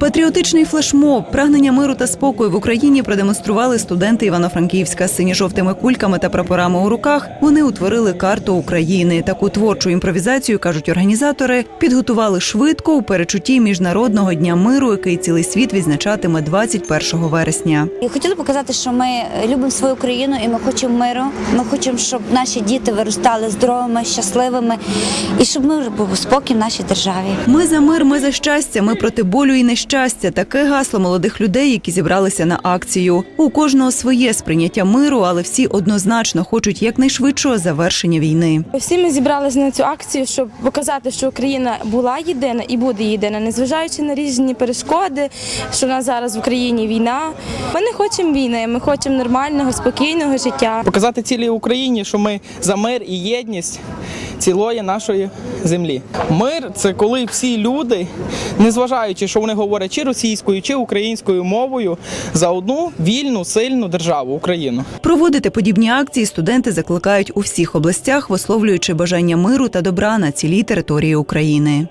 Патріотичний флешмоб, прагнення миру та спокою в Україні продемонстрували студенти Івано-Франківська з синьо-жовтими кульками та прапорами у руках. Вони утворили карту України. Таку творчу імпровізацію кажуть організатори. Підготували швидко у перечутті міжнародного дня миру, який цілий світ відзначатиме 21 вересня. І хотіли показати, що ми любимо свою країну і ми хочемо миру. Ми хочемо, щоб наші діти виростали здоровими, щасливими і щоб мир був спокій в нашій державі. Ми за мир, ми за щастя. Ми проти болю і нещастя. Таке гасло молодих людей, які зібралися на акцію. У кожного своє сприйняття миру, але всі однозначно хочуть якнайшвидшого завершення війни. Всі ми зібралися на цю акцію, щоб показати, що Україна була єдина і буде єдина, незважаючи на різні перешкоди, що в нас зараз в Україні війна. Ми не хочемо війни, ми хочемо нормального, спокійного життя. показати цілій Україні, що ми за мир і єдність цілої нашої землі. Мир це коли всі люди, незважаючи, що вони говорять чи російською, чи українською мовою, за одну вільну, сильну державу Україну. Проводити подібні акції студенти закликають у всіх областях, висловлюючи бажання миру та добра на цілій території України.